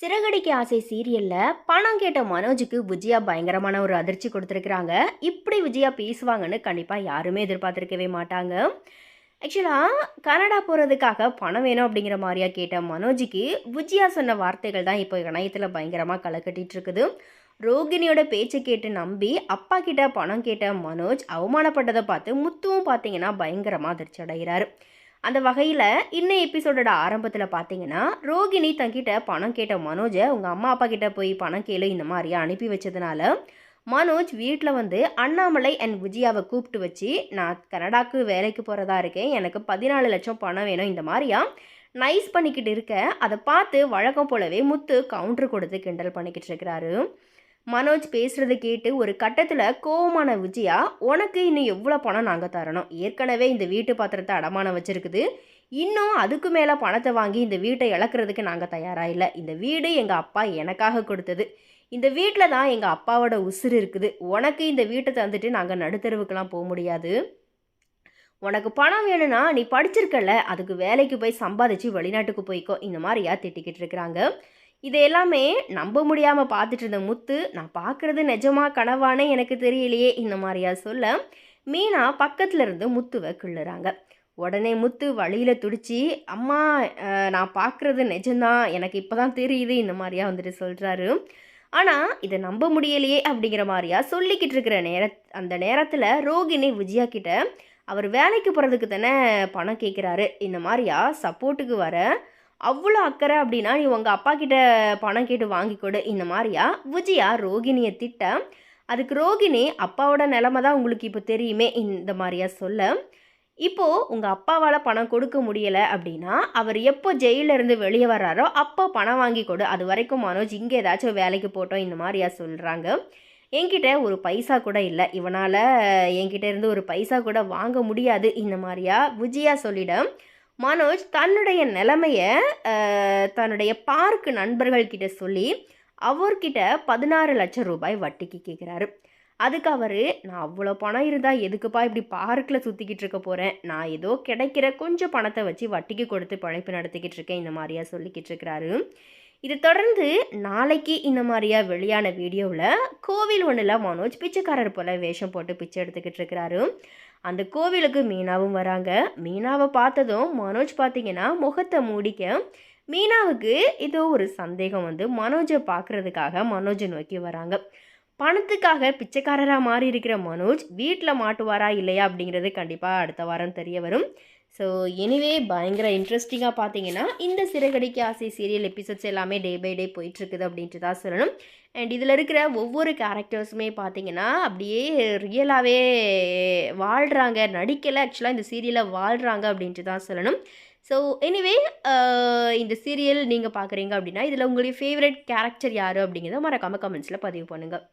சிறகடிக்க ஆசை சீரியலில் பணம் கேட்ட மனோஜுக்கு விஜயா பயங்கரமான ஒரு அதிர்ச்சி கொடுத்துருக்குறாங்க. இப்படி விஜயா பேசுவாங்கன்னு கண்டிப்பாக யாருமே எதிர்பார்த்துருக்கவே மாட்டாங்க. ஆக்சுவலாக கனடா போகிறதுக்காக பணம் வேணும் அப்படிங்கிற மாதிரியா கேட்ட மனோஜுக்கு விஜயா சொன்ன வார்த்தைகள் தான் இப்போ இணையத்தில் பயங்கரமாக களைக்கட்டிட்டு இருக்குது ரோகிணியோட பேச்சை கேட்டு நம்பி அப்பா கிட்ட பணம் கேட்ட மனோஜ் அவமானப்பட்டதை பார்த்து முத்துவும் பார்த்தீங்கன்னா பயங்கரமாக அதிர்ச்சி அடைகிறாரு அந்த வகையில் இன்னும் எபிசோடோட ஆரம்பத்தில் பார்த்தீங்கன்னா ரோகிணி தங்கிட்ட பணம் கேட்ட மனோஜை உங்கள் அம்மா அப்பா கிட்ட போய் பணம் கேளு இந்த மாதிரி அனுப்பி வச்சதுனால மனோஜ் வீட்டில் வந்து அண்ணாமலை அண்ட் விஜயாவை கூப்பிட்டு வச்சு நான் கனடாக்கு வேலைக்கு போகிறதா இருக்கேன் எனக்கு பதினாலு லட்சம் பணம் வேணும் இந்த மாதிரியா நைஸ் பண்ணிக்கிட்டு இருக்க அதை பார்த்து வழக்கம் போலவே முத்து கவுண்டர் கொடுத்து கிண்டல் பண்ணிக்கிட்டு இருக்கிறாரு. மனோஜ் பேசுகிறத கேட்டு ஒரு கட்டத்தில் கோவமான விஜயா உனக்கு இன்னும் எவ்வளோ பணம் நாங்கள் தரணும்? ஏற்கனவே இந்த வீட்டு பாத்திரத்தை அடமானம் வச்சுருக்குது. இன்னும் அதுக்கு மேலே பணத்தை வாங்கி இந்த வீட்டை இழக்கிறதுக்கு நாங்கள் தயாராக இல்லை. இந்த வீடு எங்கள் அப்பா எனக்காக கொடுத்தது. இந்த வீட்டில் தான் எங்கள் அப்பாவோட உசுறு இருக்குது. உனக்கு இந்த வீட்டை தந்துட்டு நாங்கள் நடுத்தருவுக்கெலாம் போக முடியாது. உனக்கு பணம் வேணும்னா நீ படிச்சிருக்கல அதுக்கு வேலைக்கு போய் சம்பாதிச்சு வெளிநாட்டுக்கு போய்க்கோ. இந்த மாதிரியா திட்டிக்கிட்டு இருக்கிறாங்க. இது எல்லாமே நம்ப முடியாமல் பார்த்துட்டு இருந்த முத்து நான் பார்க்குறது நிஜமா கனவானே எனக்கு தெரியலையே இந்த மாதிரியா சொல்ல மீனா பக்கத்தில் இருந்து முத்துவை கிள்ளுறாங்க. உடனே முத்து வழியில் துடிச்சு அம்மா நான் பார்க்குறது நிஜம்தான் எனக்கு இப்போ தான் தெரியுது இந்த மாதிரியா வந்துட்டு சொல்கிறாரு ஆனால் இதை நம்ப முடியலையே அப்படிங்கிற மாதிரியா சொல்லிக்கிட்டு இருக்கிற நேர அந்த நேரத்தில் ரோகிணி விஜயா கிட்ட அவர் வேலைக்கு போகிறதுக்கு தானே பணம் கேட்குறாரு இந்த மாதிரியா சப்போர்ட்டுக்கு வர அவ்வளோ அக்கறை அப்படின்னா நீ உங்கள் அப்பா கிட்ட பணம் கேட்டு வாங்கி கொடு. இந்த மாதிரியா? விஜயா ரோகிணியை திட்ட அதுக்கு ரோகிணி அப்பாவோட நிலமை தான் உங்களுக்கு இப்போ தெரியுமே இந்த மாதிரியா சொல்ல. இப்போது உங்கள் அப்பாவால் பணம் கொடுக்க முடியலை அப்படின்னா அவர் எப்போ ஜெயிலில் இருந்து வெளியே வர்றாரோ அப்போ பணம் வாங்கி கொடு. அது வரைக்கும் மனோஜ் இங்கே ஏதாச்சும் வேலைக்கு போட்டோம் இந்த மாதிரியா சொல்கிறாங்க என்கிட்ட ஒரு பைசா கூட இல்லை. இவனால் என்கிட்ட இருந்து ஒரு பைசா கூட வாங்க முடியாது. இந்த மாதிரியா? விஜயா சொல்லிட மனோஜ் தன்னுடைய நிலைமையை தன்னுடைய பார்க்கு நண்பர்கள்கிட்ட சொல்லி அவர்கிட்ட பதினாறு லட்சம் ரூபாய் வட்டிக்கு கேட்குறாரு அதுக்கு அவர் நான் அவ்வளோ பணம் இருந்தால் எதுக்குப்பா இப்படி பார்க்கில் சுற்றிக்கிட்டு இருக்க போகிறேன் நான் ஏதோ கிடைக்கிற கொஞ்சம் பணத்தை வச்சு வட்டிக்கு கொடுத்து பழைப்பு நடத்திக்கிட்டு இருக்கேன் இந்த மாதிரியா சொல்லிக்கிட்டு இருக்கிறாரு இது தொடர்ந்து நாளைக்கு இந்த மாதிரியா வெளியான வீடியோவில் கோவில் ஒன்றில் மனோஜ் பிச்சைக்காரர் போல் வேஷம் போட்டு பிச்சை எடுத்துக்கிட்டு இருக்கிறாரு அந்த கோவிலுக்கு மீனாவும் வராங்க. மீனாவை பார்த்ததும் மனோஜ் பார்த்தீங்கன்னா முகத்தை மூடிக்க மீனாவுக்கு ஏதோ ஒரு சந்தேகம் வந்து மனோஜை பார்க்குறதுக்காக மனோஜை நோக்கி வராங்க. பணத்துக்காக பிச்சைக்காரராக மாறி இருக்கிற மனோஜ் வீட்டில் மாட்டுவாரா இல்லையா அப்படிங்கிறது கண்டிப்பாக அடுத்த வாரம் தெரிய வரும். ஸோ எனிவே பயங்கர இன்ட்ரெஸ்டிங்காக பார்த்தீங்கன்னா இந்த சிறகடிக்கு ஆசை சீரியல் எபிசோட்ஸ் எல்லாமே டே பை டே போயிட்டுருக்குது அப்படின்ட்டு தான் சொல்லணும். அண்ட் இதில் இருக்கிற ஒவ்வொரு கேரக்டர்ஸுமே பார்த்தீங்கன்னா அப்படியே ரியலாகவே வாழ்கிறாங்க நடிக்கலை ஆக்சுவலாக இந்த சீரியலில் வாழ்கிறாங்க அப்படின்ட்டு தான் சொல்லணும். ஸோ எனிவே இந்த சீரியல் நீங்கள் பார்க்குறீங்க அப்படின்னா இதில் உங்களுடைய ஃபேவரட் கேரக்டர் யார் அப்படிங்கிறத மறக்காமல் கமெண்ட்ஸில் பதிவு பண்ணுங்கள்